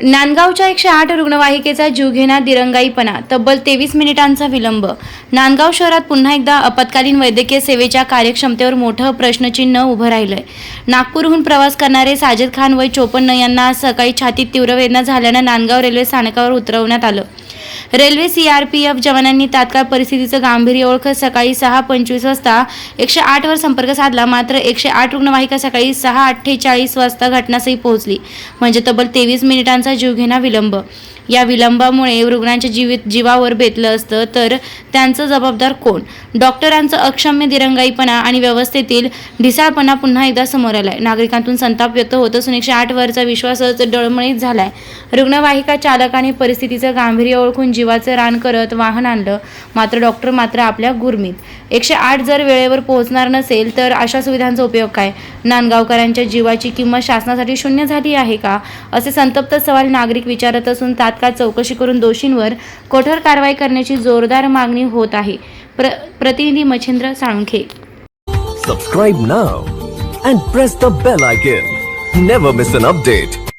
नांदगावच्या एकशे आठ रुग्णवाहिकेचा जीवघेणा दिरंगाईपणा तब्बल तेवीस मिनिटांचा विलंब. नांदगाव शहरात पुन्हा एकदा आपत्कालीन वैद्यकीय सेवेच्या कार्यक्षमतेवर मोठं प्रश्नचिन्ह उभं राहिलंय. नागपूरहून प्रवास करणारे साजिद खान वय चोपन्न यांना सकाळी छातीत तीव्र वेदना झाल्यानं नांदगाव रेल्वे स्थानकावर उतरवण्यात आलं. रेल्वे सीआरपीएफ जवानांनी तात्काळ परिस्थितीचं गांभीर्य ओळखत सकाळी सहा पंचवीस वाजता एकशे आठवर संपर्क साधला. मात्र एकशे आठ रुग्णवाहिका सकाळी सहा अठ्ठेचाळीस वाजता घटनास्थळी पोहोचली. म्हणजे तब्बल तेवीस मिनिटांचा जीवघेणा विलंब. या विलंबामुळे रुग्णांच्या जीवित जीवावर बेतलं असतं तर त्यांचं जबाबदार कोण? डॉक्टरांचं अक्षम्य दिरंगाईपणा आणि व्यवस्थेतील ढिसाळपणा पुन्हा एकदा समोर आलाय. नागरिकांतून संताप व्यक्त होत. असून एकशे आठ वरचा विश्वासच डळमळीत झालाय. रुग्णवाहिका चालकाने परिस्थितीचं गांभीर्य ओळखून जीवाचं रान करत वाहन आणलं. मात्र डॉक्टर मात्र आपल्या गुरमीत. एकशे आठ जर वेळेवर पोहोचणार नसेल तर अशा सुविधांचा उपयोग काय? नांदगावकरांच्या जीवाची किंमत शासनासाठी शून्य झाली आहे का? असे संतप्त सवाल नागरिक विचारत असून तात्काळ चौकशी करून दोषींवर कठोर कारवाई करण्याची जोरदार मागणी होत आहे. प्र प्रतिनिधी Machhindra Salunkhe. Subscribe now and press the bell icon never miss an update